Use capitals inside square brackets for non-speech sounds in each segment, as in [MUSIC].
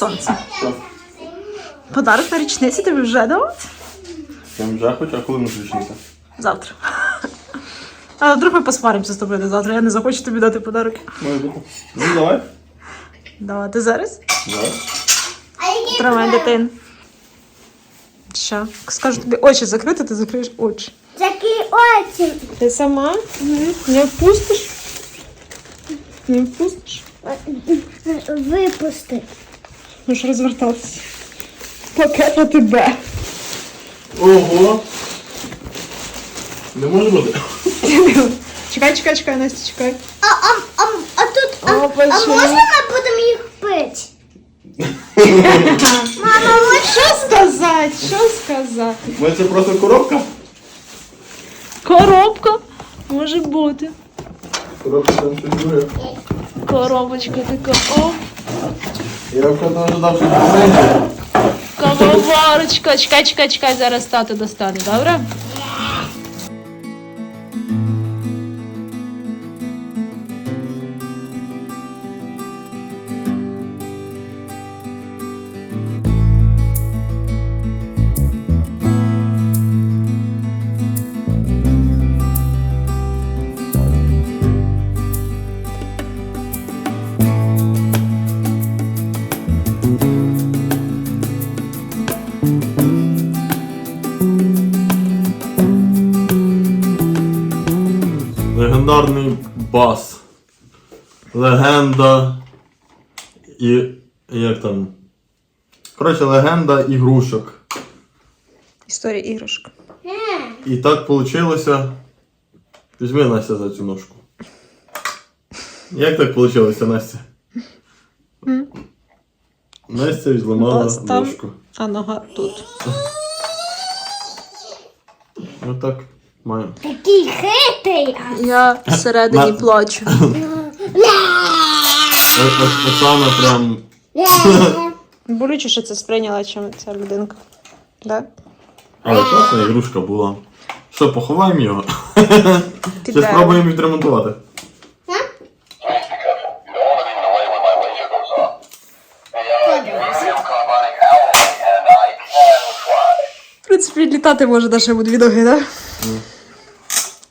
сонце. Що? Подарок на річниці тобі вже давати? Я вже хочу, а коли ми річниця? Завтра. А вдруг ми посваримося з тобою до завтра. Я не захочу тобі дати подарок. Може бути. Ну давай. Давати зараз. Давай. Тримай дитин. Що? Скажу тобі очі закрити, ти закриєш очі. Такі очі. Ти сама? Не впустиш? Не впустиш? Випусти. Можеш розвертатися. Пакет на тебе. Ого! Не може бути. Чекай, чекай, чекай, Настя, чекай. А, а, а, а тут, а, а почему? можна ми будемо їх пити? [LAUGHS] Мама, що сказати? Що сказати? Може це просто коробка? Коробка може бути. Коробка там друге. Коробочка така. О, Я вкладно ожидав, що це менше. Комоварочка, Чекай, чекай, чекай, зараз тато достане, добре? Бас. Легенда. І. як там? Коротше, легенда ігрушок. Історія іграшок. І так вийшло. Візьми Настя за цю ножку. Як так вийшло, Настя? Настя зламала ножку. А нога тут. Отак маємо. Такий хитрий. Я всередині плачу. Саме прям. Болюче, що це сприйняла, чим ця людинка. Да? Але класна ігрушка була. Що, поховаємо його? Ще спробуємо відремонтувати. В принципі, літати може навіть у дві ноги, да?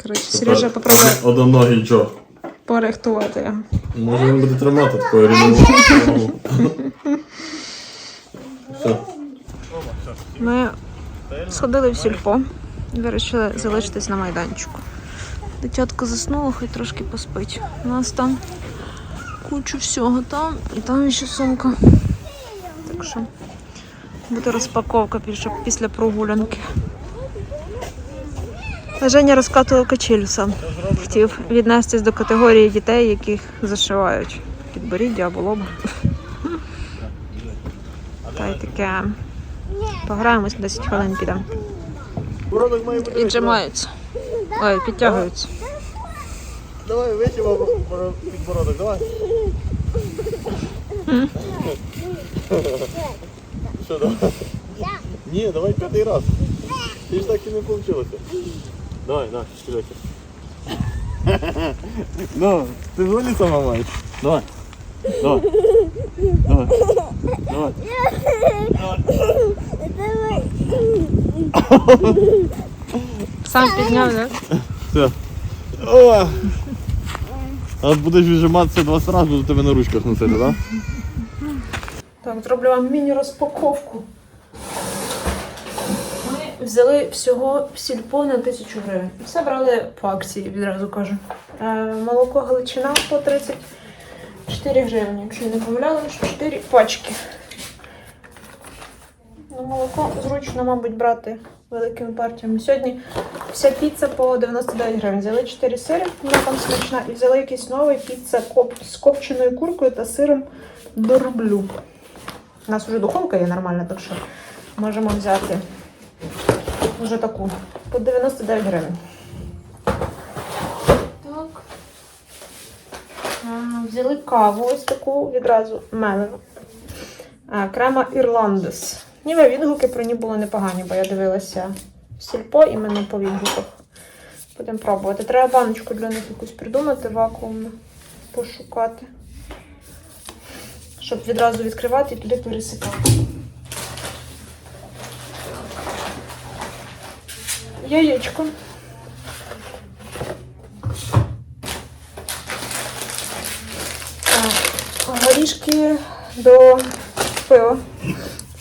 Коротше, Сережа попробує [LAUGHS] Одноногий Джо. порихтувати його. Може він буде тримати такою рівною. [LAUGHS] Все. Ми сходили в сільпо вирішили залишитись на майданчику. Дитятко заснуло, хай трошки поспить. У нас там кучу всього там, і там ще сумка. Так що буде розпаковка після, після прогулянки. Женя розкатував качелю сам. Хотів віднестись до категорії дітей, яких зашивають підборіддя або лоба. Та й таке. Пограємось 10 хвилин підемо. Віджимаються. Ой, підтягуються. Давай витягнемо підбородок, давай. Що, давай? Ні, давай п'ятий раз. Ти ж так і не вийшло. Давай, на, шкільоки. Ну, ти зоні сама маєш. Давай. Давай. Давай. Давай. Сам підняв, так? Все. О! А будеш віджиматися 20 разів, буду тебе на ручках носити, так? Так, зроблю вам міні-розпаковку. Взяли всього в сільпо на 1000 гривень. Все брали по акції, відразу кажу. Е, молоко Галичина по 34 гривні. Якщо не помиляла, 4 пачки. Ну, молоко зручно, мабуть, брати великими партіями. Сьогодні вся піца по 99 гривень. Взяли 4 сири, вона там смачна, і взяли якийсь новий піца з копченою куркою та сиром дорблю. У нас вже духовка є нормальна, так що можемо взяти вже таку по 99 гривень. Так. А, Взяли каву ось таку відразу мелену. Крема Ірландес. Ніби відгуки про ній були непогані, бо я дивилася в сільпо іменно по відгуках. Будемо пробувати. Треба баночку для них якусь придумати, вакуумну, пошукати. щоб відразу відкривати і туди пересипати. Яєчко. Горішки до пива.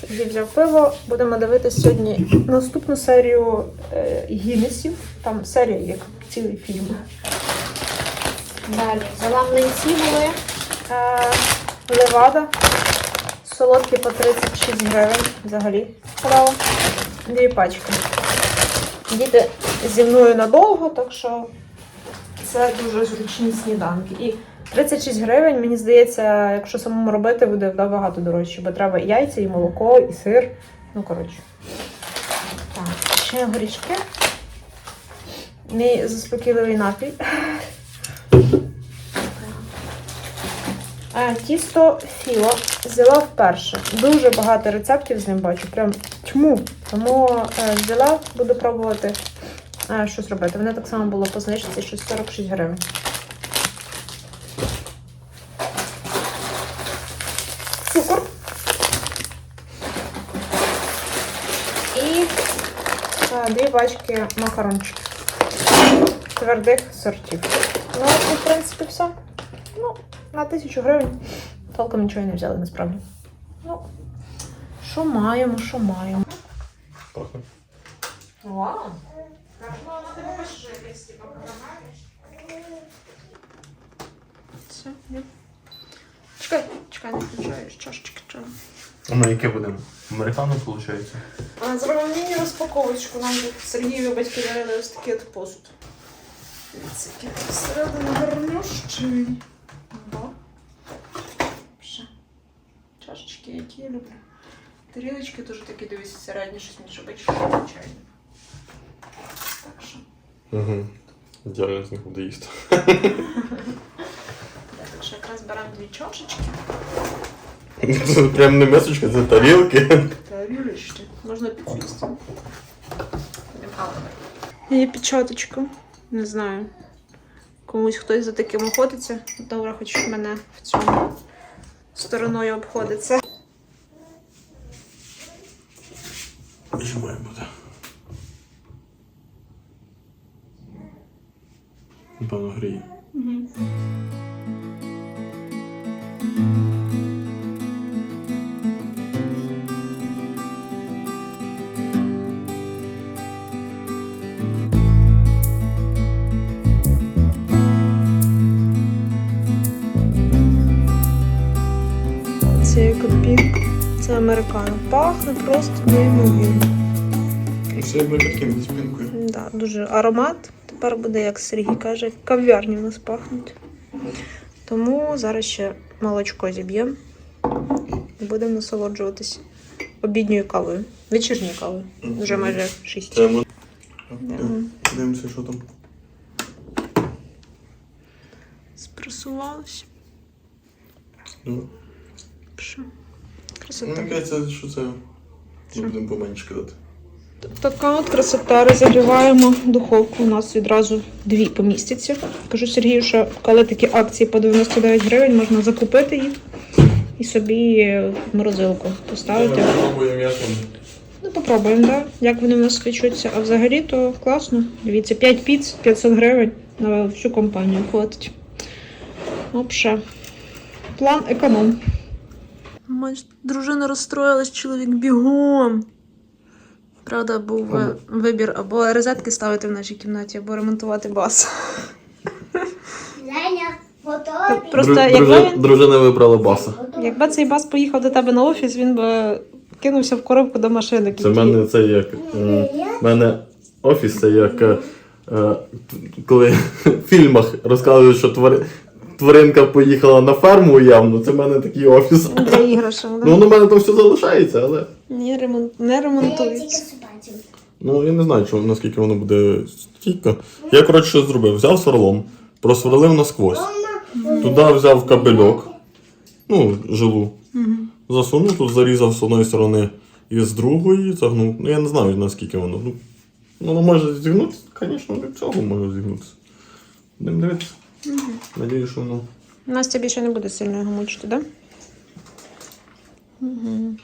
Сергій взяв пиво. Будемо дивитися сьогодні наступну серію е, Гіннесів. Там серія як цілий фільм. Далі. Взяла млинці були. Е, левада. Солодкі по 36 гривень взагалі. Дві пачки. Діти зі мною надовго, так що це дуже зручні сніданки. І 36 гривень, мені здається, якщо самому робити, буде набагато дорожче, бо треба і яйця, і молоко, і сир. Ну, коротше. Так, ще горішки. Мій заспокійливий напій. Е, Тісто філо взяла вперше. Дуже багато рецептів з ним бачу. Прям тьму. Тому е, взяла, буду пробувати е, щось робити. Вони так само було по знижці, щось 46 гривень. Цукор. І е, дві пачки макарончиків. Твердих сортів. Ну, і, в принципі, все. Ну, на тисячу гривень толком нічого і не взяли, насправді. Ну, що маємо, що маємо. Пахне. Вау! Так, на тебе пише, якесь типа програмаєш. Все, ні. Чекай, чекай, не включаєш чашечки чаю. А ми яке будемо? Американо, виходить? Зробимо міні-розпаковочку. Нам тут Сергієві батьки дарили ось такий от посуд. Дивіться, який всередину гарнющий. Ще. Чашечки, які я люблю. Тарілочки теж такі, дивіться, середні, щось між обичними і. Так що, Угу. Ідеально з них буде їсти. так, що якраз беремо дві чашечки. Це [LAUGHS] прям не мисочка, це тарілки. Тарілочки. Можна підсісти. Є печаточка. Не знаю. Комусь хтось за таким охотиться. Добре, хоч мене в цьому стороною обходиться. Це копінг. Це американо. Пахне просто неймовірно. Це якби таким зі спинкою. Да, дуже аромат. Тепер буде, як Сергій каже, кав'ярні в нас пахнуть. Тому зараз ще молочко зіб'ємо і будемо насолоджуватись обідньою кавою. Вечірньою кавою. Вже майже 6. Це ми... Да. Дивимося, що там. Спресувалось. Ну, Що? Мені Красота. кажеться, що це. Ми будемо поменше казати. Така от красота. Розігріваємо духовку. У нас відразу дві помістяться. Кажу Сергію, що коли такі акції по 99 гривень, можна закупити їх і собі в морозилку поставити. Пробуємо м'ясом. Ну, попробуємо, да? як вони в нас спечуться. А взагалі то класно. Дивіться, 5 піц, 500 гривень на всю компанію хватить. Взагалі. План економ. Мать, дружина розстроїлась, чоловік бігом. Правда, був е, вибір або розетки ставити в нашій кімнаті, або ремонтувати бас. Женя, готові? Просто Дру- якби дружи- він- Дружина вибрала баса. Якби цей бас поїхав до тебе на офіс, він би кинувся в коробку до машини. Це в мене це як. е, В мене офіс це як. е, е, Коли [LAUGHS] в фільмах розказують, що твари- тваринка поїхала на ферму явно, це в мене такий офіс. Для іграшок, Ну, воно в мене там все залишається, але. Ні, ремонт, не ремонтується. Ну, я не знаю, чи, наскільки воно буде стійко. Я, коротше, що зробив? Взяв сверлом, просверлив насквозь. Туди взяв кабельок, ну, жилу. Засунув, тут зарізав з одної сторони і з другої загнув. Ну, я не знаю, наскільки воно. Ну, воно може зігнутися, звісно, від цього може зігнутися. Будемо дивитися. Надію, що воно. Настя більше не буде сильно його мучити, так? Да? Угу.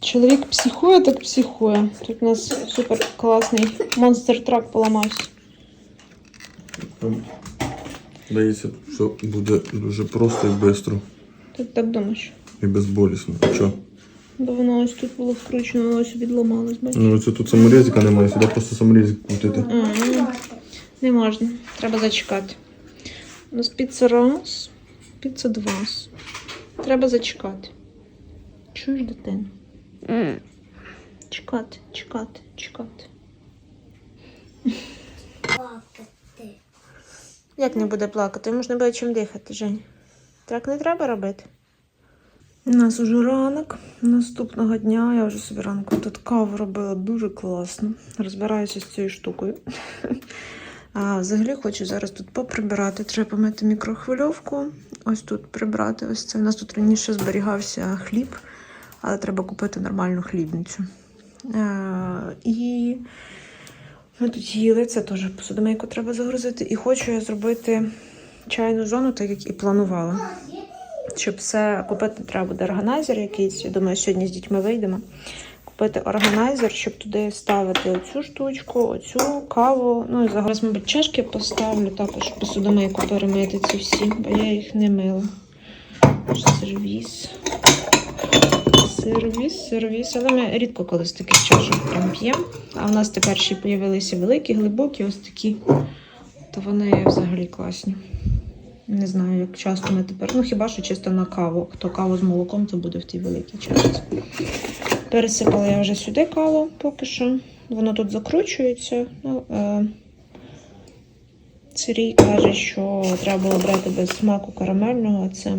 Чоловік психує, так психує. Тут у нас супер класний монстр трак поламався. Здається, що буде дуже просто і швидко. Ти так думаєш? І безболісно. Що? Бо воно ось тут було вкручено, воно ось відламалось, бачиш? Ну, це тут саморізика немає, сюди просто саморізик крутити. Не можна, треба зачекати. У нас піца раз, піца два. Треба зачекати. Чуєш дитину? Чекати, чекати, чекати. Плакати. Як не буде плакати? Йому ж не буде чим дихати, Жень. Так не треба робити. У нас уже ранок. Наступного дня я вже собі ранку тут каву робила дуже класно. Розбираюся з цією штукою. А взагалі хочу зараз тут поприбирати. Треба помити мікрохвильовку. Ось тут прибрати. Ось це. У нас тут раніше зберігався хліб, але треба купити нормальну хлібницю. А, і ми тут їли, це теж посудомийку треба загрузити. І хочу я зробити чайну зону, так як і планувала. Щоб все купити, треба буде органайзер якийсь. Я думаю, сьогодні з дітьми вийдемо. Купити органайзер, щоб туди ставити оцю штучку, оцю каву. Ну і зараз, мабуть, чашки поставлю також посудомийку перемити ці всі, бо я їх не мила. Сервіс. Сервіс, сервіс. Але ми рідко коли з таких чашок прям п'ємо. А в нас тепер ще з'явилися великі, глибокі, ось такі. То вони взагалі класні. Не знаю, як часто ми тепер. Ну, хіба що чисто на каву. Хто каву з молоком, то буде в тій великій чашці. Пересипала я вже сюди каву поки що. Воно тут закручується. Ну, е... Сергій каже, що треба було брати без смаку карамельного, а це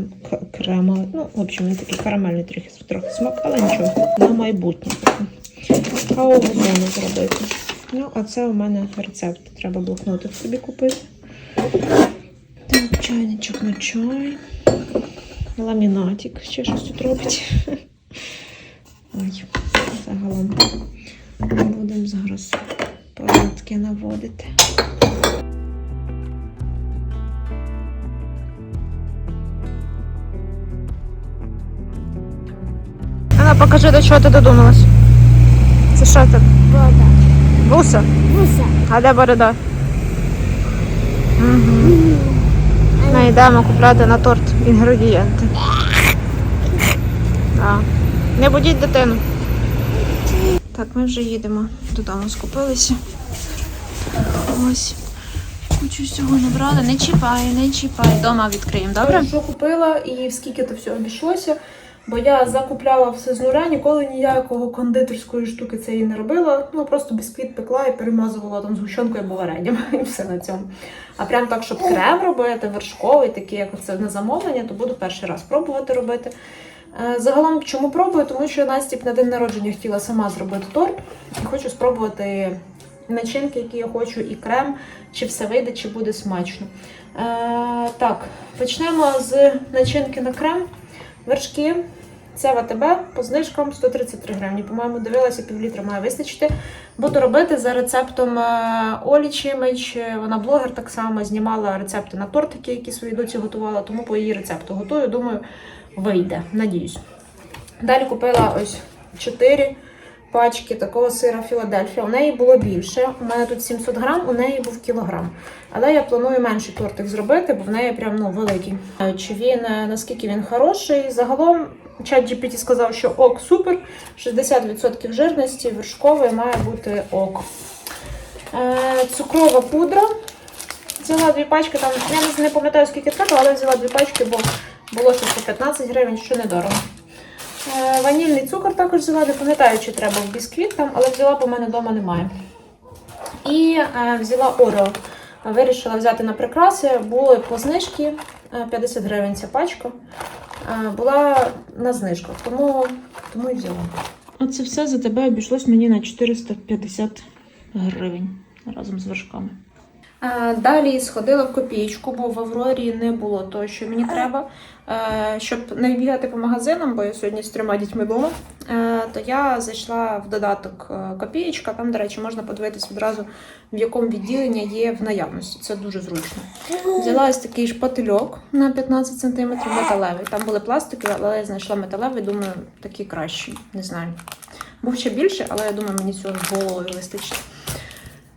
крема. Ну, в общем, він такий карамельний трохи, трохи смак, але нічого, на майбутнє. Кавову зону зробити. Ну, а це у мене рецепт. Треба блокнотик собі купити. Так, чайничок на чай. Ламінатик ще щось тут робить. Ой, загалом будемо зараз порядки наводити. Анна, покажи, до чого ти додумалась. Це що це? Вода. Вуса? Вуса. А де борода? Угу. Ми йдемо купляти на торт інгредієнти. Да. Не будіть дитину. Так, ми вже їдемо додому, скупилися. Ось. Кучу всього набрали. Не чіпай, не чіпай. Дома відкриємо, добре? Що купила і скільки то все обійшлося. Бо я закупляла все з нуля, ніколи ніякого кондитерської штуки цієї не робила. Ну просто бісквіт пекла і перемазувала там згущенкою або варенням, [LAUGHS] і все на цьому. А прям так, щоб крем робити, вершковий, такий, як це на замовлення, то буду перший раз пробувати робити. Е, Загалом, чому пробую? Тому що Настя на день народження хотіла сама зробити торт і хочу спробувати начинки, які я хочу, і крем, чи все вийде, чи буде смачно. Е, так, почнемо з начинки на крем. Вершки. Це ВТБ по знижкам 133 гривні. По-моєму, дивилася, півлітра має вистачити. Буду робити за рецептом е, Олі Чимич. Вона блогер так само знімала рецепти на тортики, які своїй доці готувала, тому по її рецепту готую. Думаю, вийде. Надіюсь. Далі купила ось 4 пачки такого сира Філадельфія. У неї було більше. У мене тут 700 грам, у неї був кілограм. Але я планую менший тортик зробити, бо в неї прям ну, великий. Е, Чи він е, наскільки він хороший? Загалом чат GPT сказав, що ок супер, 60% жирності, вершковий має бути ок. Е, цукрова пудра. Взяла дві пачки, там я не- пам'ятаю скільки треба, але взяла дві пачки, бо було щось 15 гривень, що недорого. Е, ванільний цукор також взяла, не пам'ятаю, чи треба в бісквіт там, але взяла, бо в мене вдома немає. І е, взяла Орео. Вирішила взяти на прикраси. Були по знижці е, 50 гривень ця пачка. Е, Була на знижках, тому, тому і взяла. Оце все за тебе обійшлось мені на 450 гривень разом з вершками. Е, Далі сходила в копієчку, бо в Аврорі не було того, що мені треба. Е, Щоб не бігати по магазинам, бо я сьогодні з трьома дітьми вдома, е, то я зайшла в додаток копієчка. Там, до речі, можна подивитись відразу, в якому відділенні є в наявності. Це дуже зручно. Взяла ось такий шпательок на 15 см металевий. Там були пластики, але я знайшла металевий, думаю, такий кращий. Не знаю. Був ще більше, але я думаю, мені цього з головою вистачить.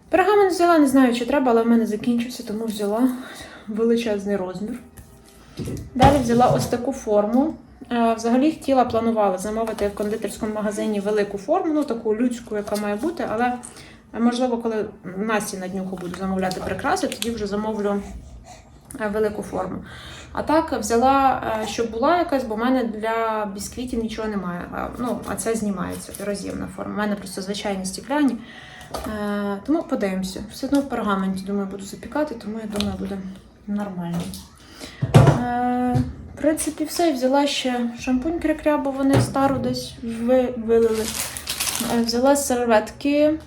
Пергамент взяла, не знаю, чи треба, але в мене закінчився, тому взяла величезний розмір. Далі взяла ось таку форму. Е, Взагалі хотіла, планувала замовити в кондитерському магазині велику форму, ну таку людську, яка має бути, але е, можливо, коли Насті на днюху буду замовляти прикраси, тоді вже замовлю е, велику форму. А так взяла, щоб була якась, бо в мене для бісквітів нічого немає. Ну, а це знімається роз'ємна форма. У мене просто звичайні стікляні. Е, тому подивимося. Все одно в пергаменті, думаю, буду запікати, тому я думаю, буде нормально. Е, в принципі, все. Взяла ще шампунь крякря, бо вони стару десь вилили. Е, взяла серветки.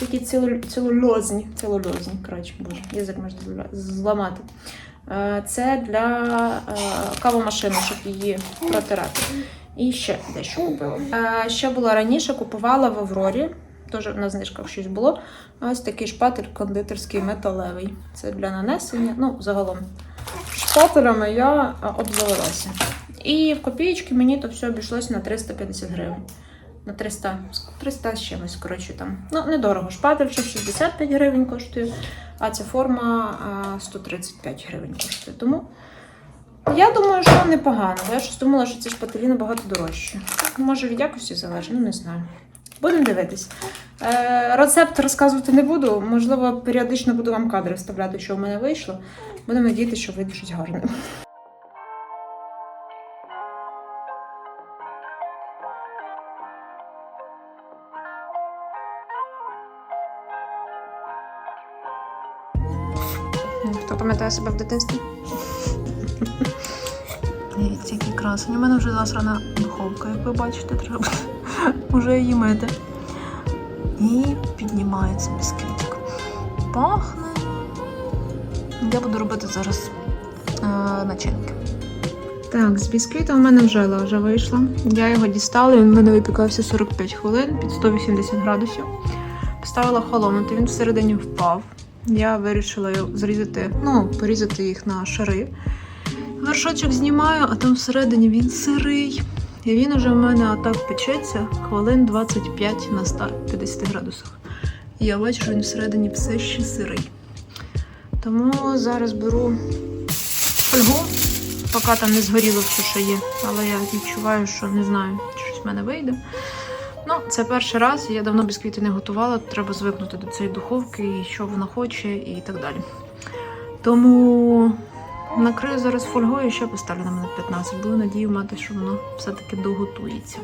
Такі цілу, цілульозні. Цілульозні, коротше, боже, язик можна зламати. Це для кавомашини, щоб її протирати. І ще дещо купила. Ще була раніше, купувала в Аврорі. Теж на знижках щось було. Ось такий шпатель кондитерський металевий. Це для нанесення. Ну, загалом. Шпателями я а, обзавелася. І в копієчки мені то все обійшлось на 350 гривень. На 300, 300 з чимось, коротше там. Ну, недорого. Шпатель ще 65 гривень коштує, а ця форма 135 гривень коштує. Тому я думаю, що непогано. Я щось думала, що ці шпателі набагато дорожчі. Може, від якості залежить, ну не знаю. Будемо дивитись. Е, рецепт розказувати не буду. Можливо, періодично буду вам кадри вставляти, що в мене вийшло. Будемо надіятися, що вийде щось. Хто пам'ятає себе в дитинстві? Дивіться, які красені. У мене вже засрана духовка, як ви бачите, треба вже її мити. І піднімається бісквітик. Пахне. Я буду робити зараз е, начинки. Так, з бісквітом в мене вже вже вийшла. Я його дістала, він в мене випікався 45 хвилин під 180 градусів. Поставила холонути, він всередині впав. Я вирішила зрізати, ну, порізати їх на шари. Вершочок знімаю, а там всередині він сирий. І він уже в мене отак печеться хвилин 25 на 150 градусах. І я бачу, що він всередині все ще сирий. Тому зараз беру фольгу, поки там не згоріло все, що є. Але я відчуваю, що не знаю, чи щось в мене вийде. Ну, це перший раз, я давно бісквіти не готувала, треба звикнути до цієї духовки, і що вона хоче, і так далі. Тому накрию зараз фольгою ще поставлю на мене 15. Буду надію мати, що воно все-таки доготується.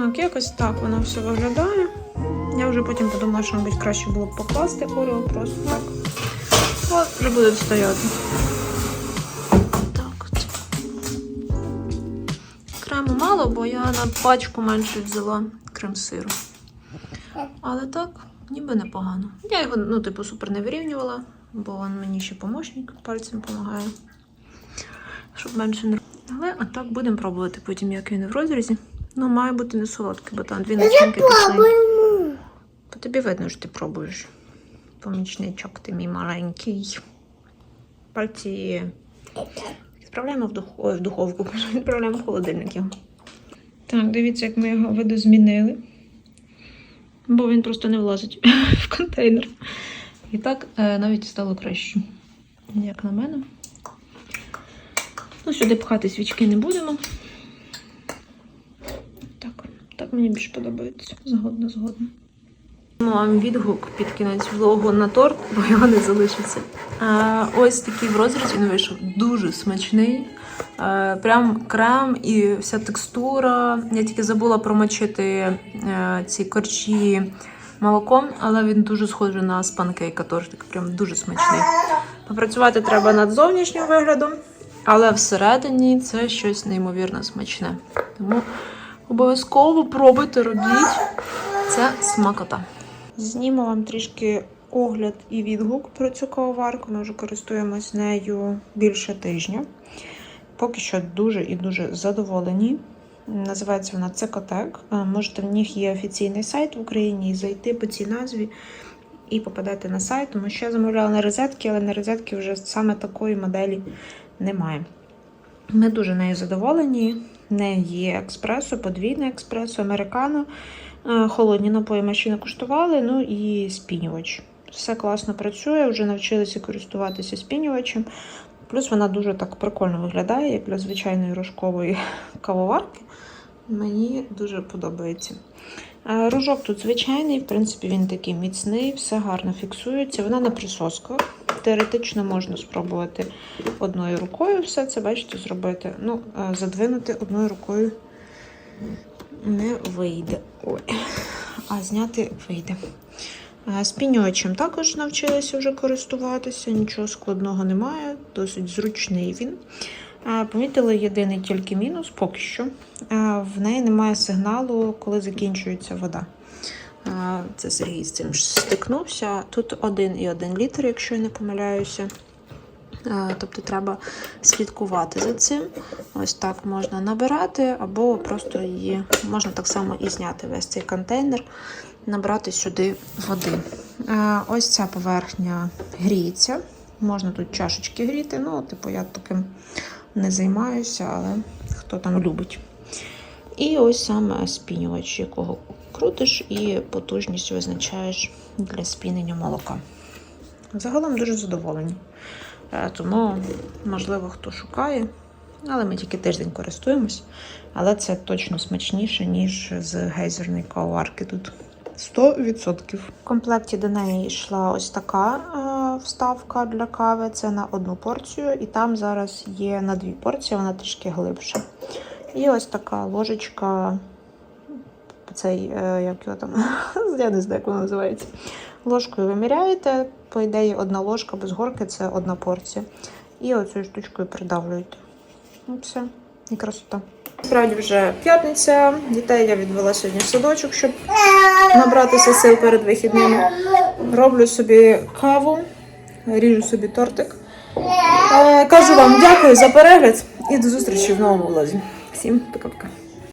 Так, якось так воно все виглядає. Я вже потім подумала, що, мабуть, краще було б покласти орео просто так. От, вже буде стояти. Так. Крему мало, бо я на пачку менше взяла крем-сиру. Але так, ніби непогано. Я його, ну, типу, супер не вирівнювала, бо він мені ще помощник пальцем допомагає. Щоб менше не. Але а так будемо пробувати потім, як він в розрізі. Ну, має бути не солодкий, бо там дві начинки пішли. По тобі видно, що ти пробуєш. Помічничок, ти мій маленький. Пальці відправляємо в, дух... Ой, в духовку, [LAUGHS] відправляємо в холодильник. Так, дивіться, як ми його видозмінили. Бо він просто не влазить [LAUGHS] в контейнер. І так е, навіть стало краще, як на мене. Ну, сюди пхати свічки не будемо. Так, мені більше подобається. Згодна, згодна. Вам відгук під кінець влогу на торт, бо його не залишиться. А, ось такий в розрізі він вийшов дуже смачний. Е, Прям крем і вся текстура. Я тільки забула промочити е, ці корчі молоком, але він дуже схожий на спанкейка тортик. Прям дуже смачний. Попрацювати треба над зовнішнім виглядом, але всередині це щось неймовірно смачне. Тому обов'язково пробуйте, робіть. Це смакота. Зніму вам трішки огляд і відгук про цю кавоварку. Ми вже користуємось нею більше тижня. Поки що дуже і дуже задоволені. Називається вона Цекотек. Е, Можете в них є офіційний сайт в Україні і зайти по цій назві і попадати на сайт, тому що я замовляла на розетки, але на розетки вже саме такої моделі немає. Ми дуже нею задоволені. В неї є експресо, подвійне експресо, американо. Е, Холодні напої ми ще не куштували, ну і спінювач. Все класно працює, вже навчилися користуватися спінювачем. Плюс вона дуже так прикольно виглядає, як для звичайної рожкової [LAUGHS] кавоварки. Мені дуже подобається. Рожок тут звичайний, в принципі, він такий міцний, все гарно фіксується. Вона на присосках. Теоретично можна спробувати одною рукою все це, бачите, зробити. Ну, задвинути одною рукою не вийде. Ой. А зняти вийде. Спінювачем також навчилися вже користуватися, нічого складного немає, досить зручний він. Помітили єдиний тільки мінус поки що. В неї немає сигналу, коли закінчується вода. Це Сергій з цим стикнувся. Тут 1,1 літр, якщо я не помиляюся. Тобто треба слідкувати за цим. Ось так можна набирати, або просто її можна так само і зняти весь цей контейнер, набрати сюди води. Ось ця поверхня гріється. Можна тут чашечки гріти. Ну, типу, я таким не займаюся, але хто там любить. І ось саме спінювач, якого крутиш, і потужність визначаєш для спінення молока. Загалом дуже задоволені. Е, Тому, можливо, хто шукає, але ми тільки тиждень користуємось. Але це точно смачніше, ніж з гейзерної кавоварки тут. 100%. В комплекті до неї йшла ось така е, вставка для кави. Це на одну порцію, і там зараз є на дві порції, вона трішки глибша. І ось така ложечка. Цей, е, як його там, [LAUGHS] я не знаю, як воно називається. Ложкою виміряєте, по ідеї, одна ложка без горки це одна порція. І оцею штучкою придавлюєте. Ну, все, і красота. Справді вже п'ятниця. Дітей я відвела сьогодні в садочок, щоб набратися сил перед вихідними. Роблю собі каву, ріжу собі тортик. Е, кажу вам дякую за перегляд і до зустрічі в новому влозі. Всім пока-пока.